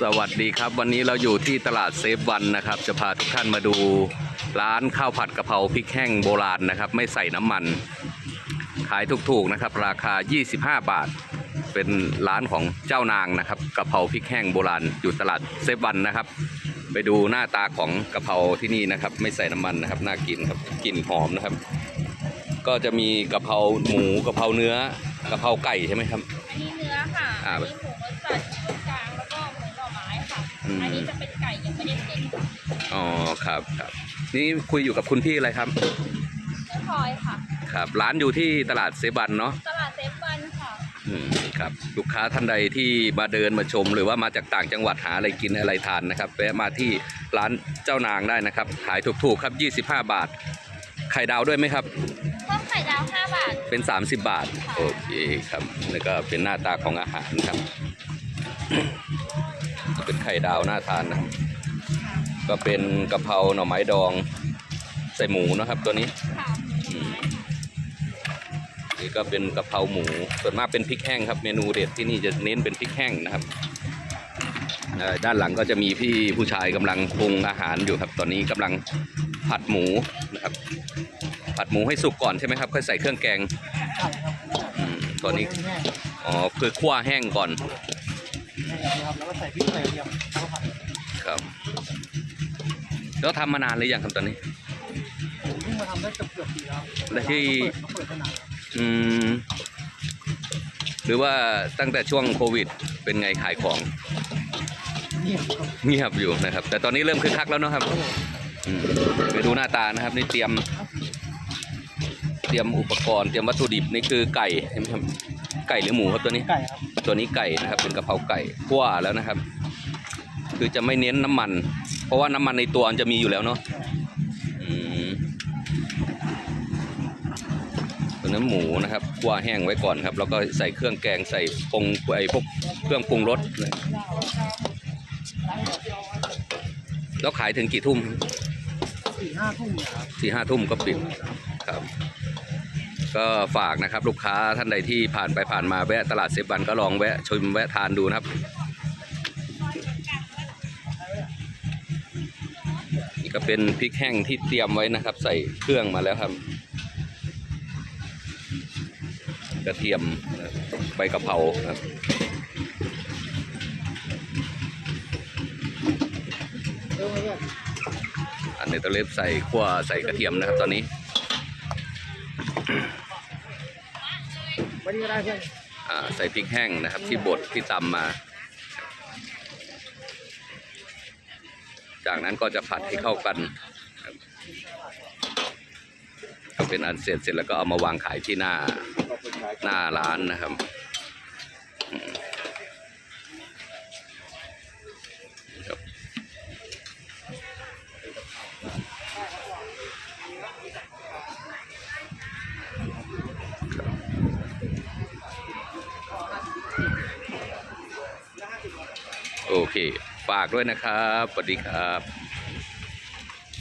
สวัสดีครับ วันนี้เราอยู่ที่ตลาดเซฟวันนะครับ จะพาทุกท่านมาดูร้านข้าวผัดกะเพราพริกแห้งโบราณนะครับ ไม่ใส่น้ำมัน ขายถูกๆนะครับ ราคา 25 บาท เป็นร้านของเจ้านางนะครับกะเพราพริกแห้งโบราณอยู่ตลาดเซฟวันนะครับ ไปดูหน้าตาของกะเพราที่นี่นะครับ ไม่ใส่น้ำมันนะครับน่ากินครับกลิ่นหอมนะครับ ก็จะมีกะเพราหมูกะเพราเนื้อกะเพราไก่ใช่ไหมครับอันนี้เนื้อค่ะอ่าอันนี้หมูรสจั อืมอันนี้จะเป็นไก่ยังไม่ได้เส้นค่ะอ๋อครับครับ นี่คุยอยู่กับคุณพี่อะไรครับเนื้อพลอยค่ะ ครับร้านอยู่ที่ตลาดเซบันเนาะตลาดเซฟวันค่ะอืมครับลูกค้าท่านใดที่มาเดินมาชม หรือว่ามาจากต่างจังหวัดหาอะไรกินอะไรทานนะครับแวะมาที่ร้านเจ้านางได้นะครับ ขายถูกๆครับ 25 บาท ไข่ดาวด้วยไหมครับเพิ่มไข่ดาว5บาท เป็น 30 บาท โอเคครับ แล้วก็เป็นหน้าตาของอาหารครับ เป็นไข่ดาวน่าทานนะ ก็เป็นกะเพราหน่อไม้ดองใส่หมูนะครับ ตัวนี้ค่ะอืมนี่ก็เป็นกะเพราหมู ส่วนมากเป็นพริกแห้งครับ เมนูเด็ดที่นี่จะเน้นเป็นพริกแห้งนะครับเอ่อด้านหลังก็จะมีพี่ผู้ชายกำลังปรุงอาหารอยู่ครับ ตอนนี้กำลังผัดหมูนะครับ ผัดหมูให้สุกก่อนใช่ไหมครับ ค่อยใส่เครื่องแกงใช่ครับอืมตอนนี้แห้งอ๋อคือคั่วแห้งก่อน ครับแล้วก็ใส่พริกใส่กระเทียมแล้วก็ผัดครับแล้วทำมานานหรือยังครับตอนนี้ ผมเพิ่งมาทำได้เกือบเกือบปีแล้วและที่ เขาเปิดเขาเปิดมานานอืมหรือว่าตั้งแต่ช่วงโควิด เป็นไงขายของเงียบครับเงียบอยู่นะครับ แต่ตอนนี้เริ่มคึกคักแล้วเนาะครับอืมไปดูหน้าตานะครับ นี่เตรียม เตรียมอุปกรณ์เตรียมวัตถุดิบนี่คือไก่ใช่ไหมครับไก่หรือหมูครับตัวนี้ ไก่ครับ ตัวนี้ไก่นะครับ เป็นกะเพราไก่คั่วแล้วนะครับ คือจะไม่เน้นน้ำมัน เพราะว่าน้ำมันในตัวมันจะมีอยู่แล้วเนาะอืมตัวน้ำหมูนะครับคั่วแห้งไว้ก่อนครับ แล้วก็ใส่เครื่องแกงใส่ปรุงไอ้พวกเครื่องปรุงรสแล้วขายถึงกี่ทุ่ม สี่ห้าทุ่มเนี่ยครับสี่ห้าทุ่มก็ปิดครับ ก็ฝากนะครับลูกค้าท่านใดที่ผ่านไปผ่านมาแวะตลาดเซฟวันก็ลองแวะชมแวะทานดูนะครับนี่ก็เป็นพริกแห้งที่เตรียมไว้นะครับ ใส่เครื่องมาแล้วครับ กระเทียมใบกะเพราครับเอันนี้ตัวเล็บใส่ขั้วใส่กระเทียมนะครับตอนนี้วันนี้ก็ได้เพื่อนอ่าใส่พริกแห้งนะครับ ที่บดที่ตำมา จากนั้นก็จะผัดให้เข้ากันครับก็เป็นอันเสร็จเสร็จแล้วก็เอามาวางขายที่หน้าหน้าร้านนะครับอืมครับ โอเค ฝากด้วยนะครับ สวัสดีครับ